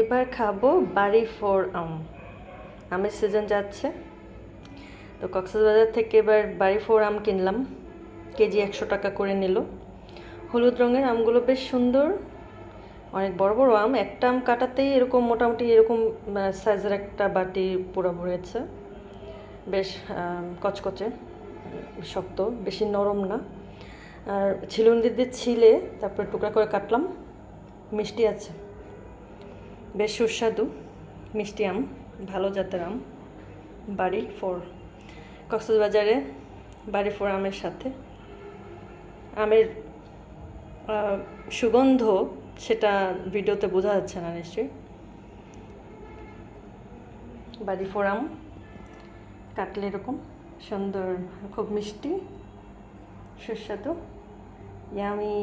এবার খাব বাড়ি ফোর আম। আমের সিজন যাচ্ছে। তো কক্সবাজার থেকে এবার বাড়ি ফোর আম কিনলাম। কেজি একশো টাকা করে নিল। হলুদ রঙের আমগুলো বেশ সুন্দর। অনেক বড় বড় আম। একটা আম কাটাতেই এরকম মোটামুটি এরকম সাইজের একটা বাটি পুরো ভরেছে বেশ কচকচে, শক্ত, বেশি নরম না। আর ছিলুন দিদি ছিলে, তারপরে টুকরা করে কাটলাম। মিষ্টি আছে। বেশ সুস্বাদু, মিষ্টি আম, ভালো জাতের আম বাড়ি ফোর কক্সবাজারে বাড়ি ফোর আমের সাথে। আমের সুগন্ধ সেটা ভিডিওতে বোঝা যাচ্ছে না নিশ্চয়ই। বাড়ি ফোর আম, কাটলে এরকম সুন্দর, খুব মিষ্টি, সুস্বাদু ইয়ামি